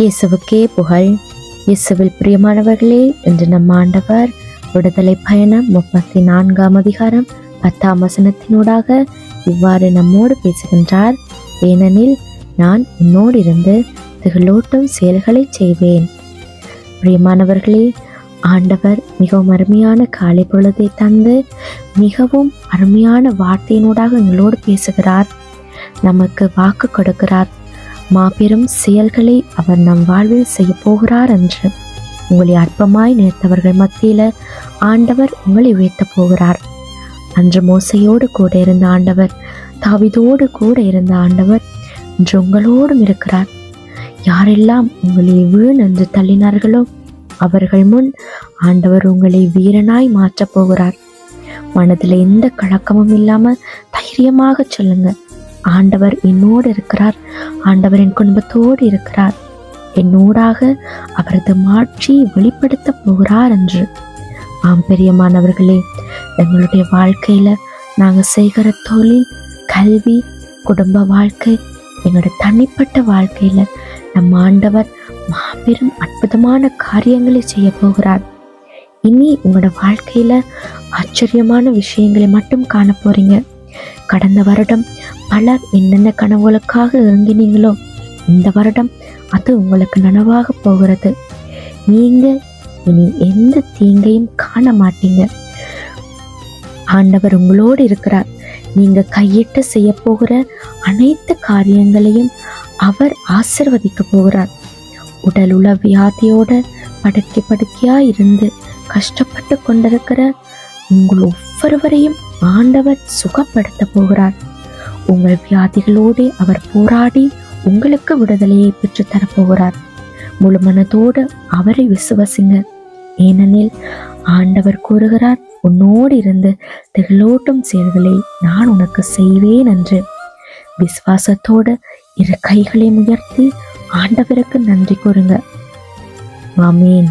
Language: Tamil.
இயேசுவுக்கே புகழ். இயேசுவில் பிரியமானவர்களே இன்று நம் ஆண்டவர் விடுதலை பயணம் முப்பத்தி நான்காம் அதிகாரம் பத்தாம் வசனத்தினூடாக இவ்வாறு நம்மோடு பேசுகின்றார். ஏனெனில் நான் உன்னோடு இருந்து திகழோட்டும் செயல்களை செய்வேன். பிரியமானவர்களே ஆண்டவர் மிகவும் அருமையான காலை பொழுதை தந்து மிகவும் அருமையான வார்த்தையினூடாக எங்களோடு பேசுகிறார். நமக்கு வாக்கு கொடுக்கிறார். மாபெரும் செயல்களை அவர் நம் வாழ்வில் செய்ய போகிறார் என்று உங்களை அற்பமாய் நினைத்தவர்கள் மத்தியில ஆண்டவர் உங்களை உயர்த்தப் போகிறார். அன்று மோசையோடு கூட இருந்த ஆண்டவர் தாவிதோடு கூட இருந்த ஆண்டவர் இன்று உங்களோடும் இருக்கிறார். யாரெல்லாம் உங்களை வீண் என்று தள்ளினார்களோ அவர்கள் முன் ஆண்டவர் உங்களை வீரனாய் மாற்றப் போகிறார். மனதில் எந்த கலக்கமும் இல்லாமல் தைரியமாக சொல்லுங்க. ஆண்டவர் என்னோடு இருக்கிறார். ஆண்டவர் என் குடும்பத்தோடு இருக்கிறார். என்னோடாக அவரது மாட்சியை வெளிப்படுத்த போகிறார் என்று. ஆம் பெரியமானவர்களே எங்களுடைய வாழ்க்கையில நாங்க செய்கிற தொழில் கல்வி குடும்ப வாழ்க்கை எங்களோட தனிப்பட்ட வாழ்க்கையில நம் ஆண்டவர் மாபெரும் அற்புதமான காரியங்களை செய்ய போகிறார். இனி உங்களோட வாழ்க்கையில ஆச்சரியமான விஷயங்களை மட்டும் காண போகிறீங்க கடந்த வருடம் பலர் என்னென்ன கனவுகளுக்காக இறங்கினீங்களோ இந்த வருடம் அது உங்களுக்கு நனவாக போகிறது. நீங்க இனி எந்த தீங்கையும் காண மாட்டீங்க. ஆண்டவர் உங்களோடு இருக்கிறார். நீங்க கையிட்டு செய்ய போகிற அனைத்து காரியங்களையும் அவர் ஆசிர்வதிக்க போகிறார். உடல் உள வியாதியோட படுக்கை படுக்கையா இருந்து கஷ்டப்பட்டு கொண்டிருக்கிற உங்கள் ஒவ்வொருவரையும் ஆண்டவர் சுகப்படுத்த போகிறார். உங்கள் வியாதிகளோடு அவர் போராடி உங்களுக்கு விடுதலையை பெற்று தரப்போகிறார் முழு மனதோடு அவரை விசுவசிங்க. ஏனெனில் ஆண்டவர் கூறுகிறார் உன்னோடு இருந்து திகழோட்டும் செயல்களை நான் உனக்கு செய்வேன் என்று. விசுவாசத்தோடு இரு கைகளை உயர்த்தி ஆண்டவருக்கு நன்றி கூறுங்க. ஆமீன்.